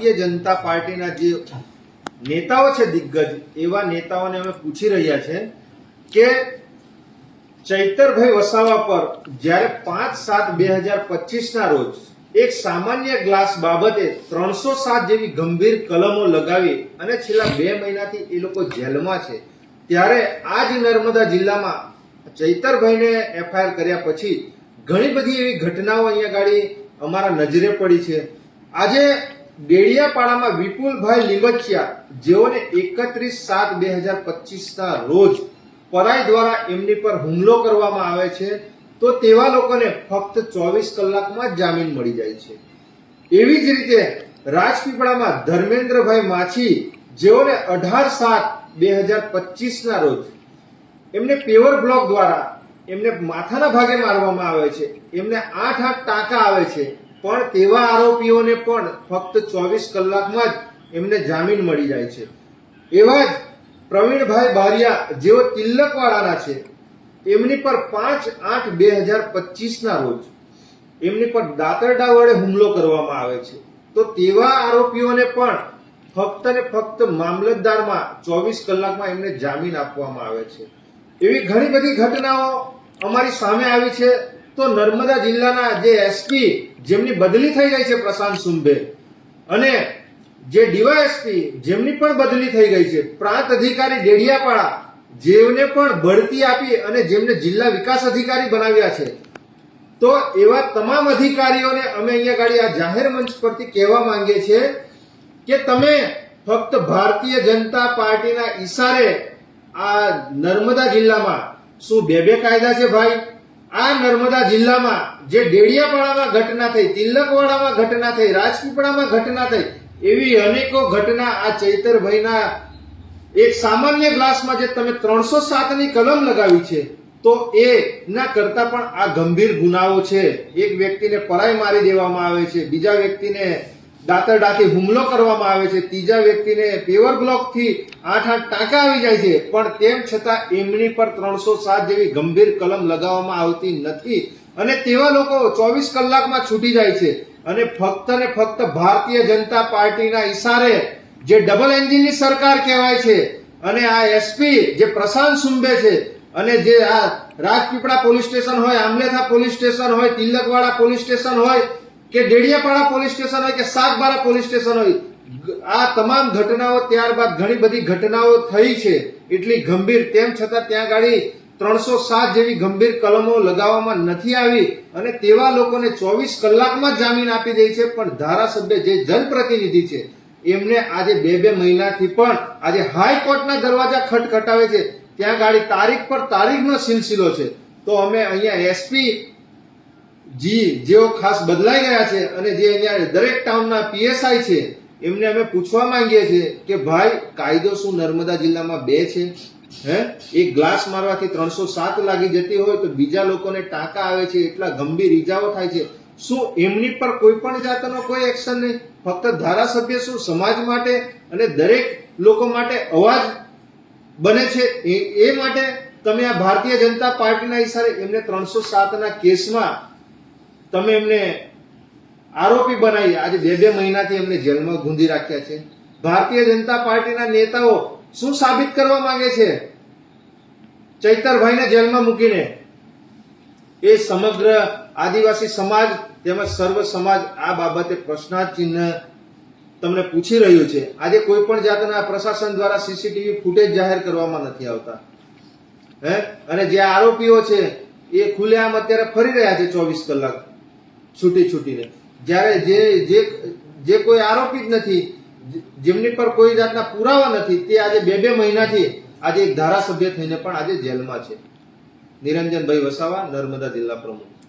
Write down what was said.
ભારતીય જનતા પાર્ટીના જે નેતાઓ છે દિગ્ગજ, એવા નેતાઓને અમે પૂછી રહ્યા છે કે ચૈતરભાઈ વસાવા પર જ્યારે પાંચ સાત બે હજાર પચીસના રોજ એક સામાન્ય ગ્લાસ બાબતે ત્રણસો સાત જેવી ગંભીર કલમો લગાવી અને છેલ્લા બે મહિનાથી એ લોકો જેલમાં છે, ત્યારે આ જ નર્મદા જિલ્લામાં ચૈતરભાઈને એફઆઈઆર કર્યા પછી ઘણી બધી એવી ઘટનાઓ અહીંયા ગાડી અમારા નજરે પડી છે. આજે ડેડિયાપાડામાં વિપુલભાઈ લીંબચિયા જેઓને એકત્રીસ સાત બે હજાર પચીસના રોજ પરાઈ દ્વારા એમની પર હુમલો કરવામાં આવે છે, તો તેવા લોકોને ફક્ત ચોવીસ કલાકમાં જામીન મળી જાય છે. એવી જ રીતે રાજપીપળામાં ધર્મેન્દ્રભાઈ માછી જેઓને અઢાર સાત બે હજાર પચીસના રોજ એમને પેવર બ્લોક દ્વારા એમને માથાના ભાગે મારવામાં આવે છે, એમને આઠ આઠ ટાંકા આવે છે પણ તેવા આરોપીઓને પણ ફક્ત ચોવીસ કલાકમાં જ એમને જામીન મળી જાય છે. એવા જ પ્રવીણભાઈ બારિયા, જેઓ તિલકવાડાના છે, એમની પર પાંચ આઠ બે હજાર પચીસના રોજ એમની પર દાતરડા વડે હુમલો કરવામાં આવે છે. તો તેવા આરોપીઓને પણ ફક્ત ને ફક્ત મામલતદારમાં ચોવીસ કલાકમાં એમને જામીન આપવામાં આવે છે. એવી ઘણી બધી ઘટનાઓ અમારી સામે આવી છે. તો નર્મદા જિલ્લાના જે એસપી જેમની બદલી થઈ ગઈ છે પ્રશાંત સુંબે અને જે ડીવાયએસપી જેમની પણ બદલી થઈ ગઈ છે, પ્રાંત અધિકારી ડેડિયાપાડા જેમને પણ બઢતી આપી અને જેમને જિલ્લા વિકાસ અધિકારી બનાવ્યા છે. તો એવા તમામ અધિકારીઓને અમે અહીંયા ગાડી આ જાહેર મંચ પરથી કહેવા માંગીએ છીએ કે તમે ફક્ત ભારતીય જનતા પાર્ટીના ઈશારે આ નર્મદા જિલ્લામાં શું બે બે કાયદા છે ભાઈ? આ નર્મદા જિલ્લામાં જે ડેડિયાપાડામાં ઘટના થઈ, તિલકવાડામાં ઘટના થઈ, રાજપીપળામાં ઘટના થઈ, એવી અનેકો ઘટના આ ચૈતરભાઈના એક સામાન્ય ગ્લાસમાં જે તમે ત્રણસો સાતની કલમ લગાવી છે, તો એ ના કરતા પણ આ ગંભીર ગુનાઓ છે. એક વ્યક્તિને પરાય મારી દેવામાં આવે છે, બીજા વ્યક્તિને દાતરડાથી હુમલો કરવામાં આવે છે. ત્રીજા વ્યક્તિને પેવર બ્લોકથી આઠ આઠ ટાંકા આવી જાય છે. પણ તેમ છતાં એમની પર ત્રણસો સાત જેવી ગંભીર કલમ લગાવવામાં આવતી નથી. અને તેવા લોકો ચોવીસ કલાકમાં છૂટી જાય છે. અને ફક્ત ને ફક્ત ભારતીય જનતા પાર્ટીના ઈશારે જે ડબલ એન્જિનની સરકાર કહેવાય છે અને આ એસપી જે પ્રશાંત સુંબે છે અને જે આ રાજપીપળા પોલીસ સ્ટેશન હોય, આમલેથા પોલીસ સ્ટેશન હોય, તિલકવાડા પોલીસ સ્ટેશન હોય કે ડેડિયાપાડા પોલીસ સ્ટેશન હોય કે સાગબારા પોલીસ સ્ટેશન હોય આ તમામ ઘટનાઓ ત્યારબાદ ઘણી બધી ઘટનાઓ થઈ છે. એટલી ગંભીર, તેમ છતાં ત્યાં ગાડી ત્રણસો સાત જેવી ગંભીર કલમો લગાવવામાં નથી આવી અને તેવા લોકોને ચોવીસ કલાકમાં જામીન આપી દે છે. પણ ધારાસભ્ય જે જનપ્રતિનિધિ છે, એમને આજે બે બે મહિનાથી પણ આજે હાઈકોર્ટના દરવાજા ખટખટાવે છે. ત્યાં ગાડી તારીખ પર તારીખનો સિલસિલો છે. તો અમે અહીંયા એસપી જી, જેઓ ખાસ બદલાઈ ગયા છે અને જે અહીંયા દરેક ટાઉનના પીએસઆઈ છે, એમને અમે પૂછવા માંગીએ છીએ કે ભાઈ, કાયદો શું નર્મદા જિલ્લામાં બે છે? હે? એક ગ્લાસ મારવાથી ત્રણસો સાત લાગી જતી હોય તો બીજા લોકોને ટાંકા આવે છે, એટલા ગંભીર ઈજાઓ થાય છે. શું એમની પર કોઈ પણ જાતનો કોઈ એક્શન નહીં? ફક્ત ધારાસભ્ય શું સમાજ માટે અને દરેક લોકો માટે અવાજ બને છે? એ માટે તમે આ ભારતીય જનતા પાર્ટીના ઈશારે એમને ત્રણસો સાતના કેસમાં તમે એમને આરોપી બનાવી. આજે બે બે મહિનાથી એમને જેલમાં ગુંદી રાખ્યા છે. ભારતીય જનતા પાર્ટીના નેતાઓ શું સાબિત કરવા માંગે છે? ચૈતરભાઈને જેલમાં મૂકીને. એ સમગ્ર આદિવાસી સમાજ તેમજ સર્વ સમાજ આ બાબતે પ્રશ્નાર્થ ચિહ્ન તમને પૂછી રહ્યું છે. આજે કોઈ પણ જાતના પ્રશાસન દ્વારા સીસીટીવી ફૂટેજ જાહેર કરવામાં નથી આવતા. હે? અને જે આરોપીઓ છે, એ ખુલ્લેઆમ અત્યારે ફરી રહ્યા છે ચોવીસ કલાક. છૂટી છૂટીને. જ્યારે જે જે જે કોઈ આરોપી જ નથી, જેમની પર કોઈ જાતના પુરાવા નથી, તે આજે બે બે મહિનાથી આજે એક ધારાસભ્ય થઈને પણ આજે જેલમાં છે. નિરંજનભાઈ વસાવા, નર્મદા જિલ્લા પ્રમુખ.